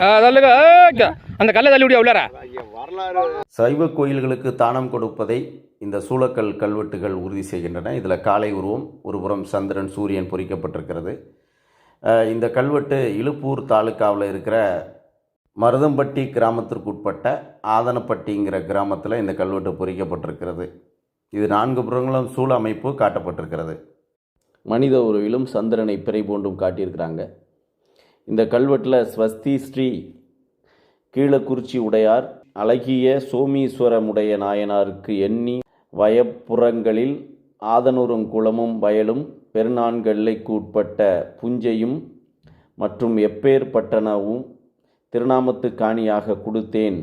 தள்ளுங்க. அந்த கல்லை தள்ளி விடியா உள்ளார. சைவ கோயில்களுக்கு தானம் கொடுப்பதை இந்த சூளக்கல் கல்வெட்டுகள் உறுதி செய்கின்றன. இதில் காலை உருவம் ஒருபுறம் சந்திரன் சூரியன் பொறிக்கப்பட்டிருக்கிறது. இந்த கல்வெட்டு இலுப்பூர் தாலுக்காவில் இருக்கிற மருதம்பட்டி கிராமத்திற்குட்பட்ட ஆதனப்பட்டிங்கிற கிராமத்தில் இந்த கல்வெட்டு பொறிக்கப்பட்டிருக்கிறது. இது நான்கு புறங்களும் சூழ அமைப்பு காட்டப்பட்டிருக்கிறது. மனித உருவிலும் சந்திரனை பிறை போன்றும் காட்டியிருக்கிறாங்க. இந்த கல்வெட்டில் ஸ்வஸ்தி ஸ்ரீ கீழக்குறிச்சி உடையார் அழகிய சோமீஸ்வரமுடைய நாயனாருக்கு எண்ணி வயப்புறங்களில் ஆதனூரும் குளமும் வயலும் பெருநான்கெல்லைக்கு உட்பட்ட புஞ்சையும் மற்றும் எப்பேற்பட்டனவும் திருநாமத்து காணியாக கொடுத்தேன்.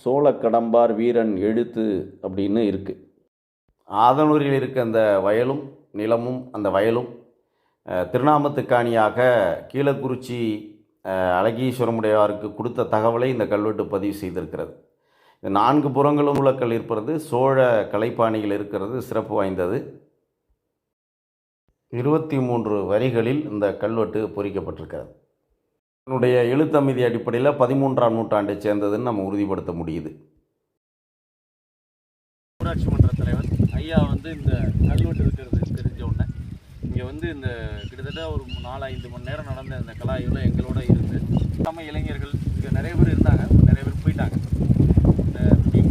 சோழ கடம்பார் வீரன் எழுத்து அப்படின்னு இருக்குது ஆதனூரில் இருக்க அந்த வயலும் நிலமும் அந்த வயலும் திருநாமத்துக்காணியாக கீழக்குறிச்சி அழகீஸ்வரமுடையாருக்கு கொடுத்த தகவலை இந்த கல்வெட்டு பதிவு செய்திருக்கிறது. இந்த நான்கு புறங்களும் உலக்கல் இருப்பது சோழ கலைப்பாணியில் இருக்கிறது சிறப்பு வாய்ந்தது. இருபத்தி மூன்று வரிகளில் இந்த கல்வெட்டு பொறிக்கப்பட்டிருக்கிறது. இதனுடைய எழுத்தமைதி அடிப்படையில் பதிமூன்றாம் நூற்றாண்டை சேர்ந்ததுன்னு நம்ம உறுதிப்படுத்த முடியுது. ஊராட்சி மன்ற தலைவர் ஐயா வந்து இந்த கல்வெட்டு இருக்கிறது தெரிஞ்ச உடனே இங்கே வந்து இந்த கிட்டத்தட்ட ஒரு நாலு ஐந்து மணி நேரம் நடந்த இந்த கலாய்வில் எங்களோட இருந்து நம்ம இளைஞர்கள் இங்கே நிறைய பேர் இருந்தாங்க நிறைய பேர் போயிட்டாங்க. இந்த டீம்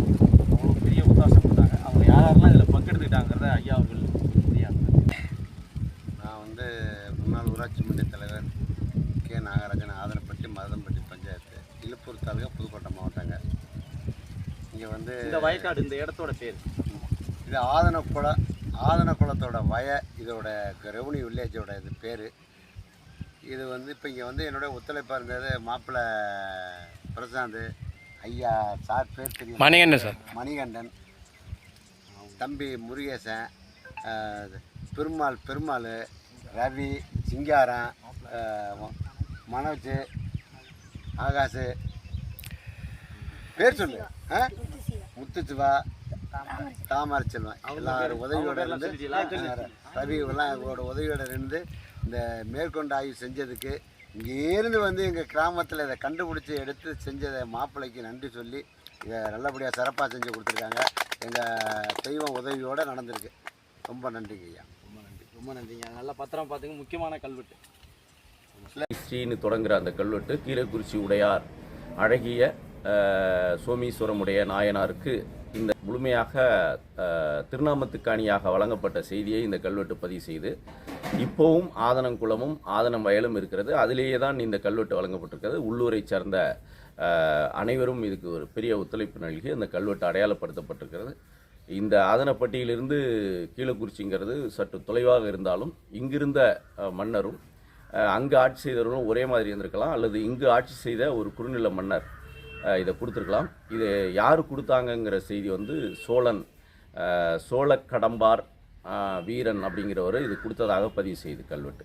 அவ்வளோ பெரிய உத்தாசம் பண்ணாங்க அவங்க யார் யாரெல்லாம் இதில் பங்கெடுத்துக்கிட்டாங்கிறத ஐயா அவர்கள் தெரியாது. நான் வந்து முன்னாள் ஊராட்சி மன்ற தலைவர் கே நாகராஜன் ஆதரப்பட்டி மருதம்பட்டி பஞ்சாயத்து இழுப்பூர் தாலுகா புதுக்கோட்டை மாவட்டங்க. இங்கே வந்து இந்த வயக்காடு இந்த இடத்தோட பேர். இது ஆதனக்குள ஆதனக்குளத்தோட வய இதோட ரெவன்யூ வில்லேஜோட இது பேர். இது வந்து இப்போ இங்கே வந்து என்னோட ஒத்துழைப்பாக இருந்தது மாப்பிள்ளை பிரசாந்த் ஐயா சார் பேர் தெரியும். மணிகண்டன் சார். மணிகண்டன். தம்பி முருகேசன் பெருமாள் பெருமாள் ரவி சிங்காரம் மனோஜ் ஆகாஷ். பேர் சொல்லு? முத்துச்சிவா தாமரை செல்வன் எல்லாரும் உதவியோட இருந்து ரவி எல்லாம் உதவியோட இருந்து இந்த மேற்கொண்டு ஆய்வு செஞ்சதுக்கு இங்கேருந்து வந்து எங்கள் கிராமத்தில் இதை கண்டுபிடிச்சி எடுத்து செஞ்சதை மாப்பிள்ளைக்கு நன்றி சொல்லி இதை நல்லபடியாக சிறப்பாக செஞ்சு கொடுத்துருக்காங்க. எங்கள் தெய்வம் உதவியோடு நடந்திருக்கு. ரொம்ப நன்றிங்க ஐயா. ரொம்ப நன்றி ரொம்ப நன்றிங்க. நல்லா பத்திரம் பார்த்துங்க. முக்கியமான கல்வெட்டு. ஸ்ரீன்னு தொடங்குற அந்த கல்வெட்டு கீழக்குறிச்சி உடையார் அழகிய சோமீஸ்வரமுடைய நாயனாருக்கு முழுமையாக திருநாமத்துக்கு அணியாக வழங்கப்பட்ட செய்தியை இந்த கல்வெட்டு பதிவு செய்து இப்போவும் ஆதனங்குளமும் ஆதனம் வயலும் இருக்கிறது. அதிலேயே தான் இந்த கல்வெட்டு வழங்கப்பட்டிருக்கிறது. உள்ளூரை சார்ந்த அனைவரும் இதுக்கு ஒரு பெரிய ஒத்துழைப்பு நல்கி அந்த கல்வெட்டு அடையாளப்படுத்தப்பட்டிருக்கிறது. இந்த ஆதனப்பட்டியிலிருந்து கீழக்குறிச்சிங்கிறது சற்று தொலைவாக இருந்தாலும் இங்கிருந்த மன்னரும் அங்கு ஆட்சி செய்தவர்களும் ஒரே மாதிரி இருந்திருக்கலாம். அல்லது இங்கு ஆட்சி செய்த ஒரு குறுநில மன்னர் இதை கொடுத்துருக்கலாம். இது யார் கொடுத்தாங்கங்கிற செய்தி வந்து சோழன் சோழ கடம்பார் வீரன் அப்படிங்கிறவர் இது கொடுத்ததாக பதிவு செய்து கல்வெட்டு.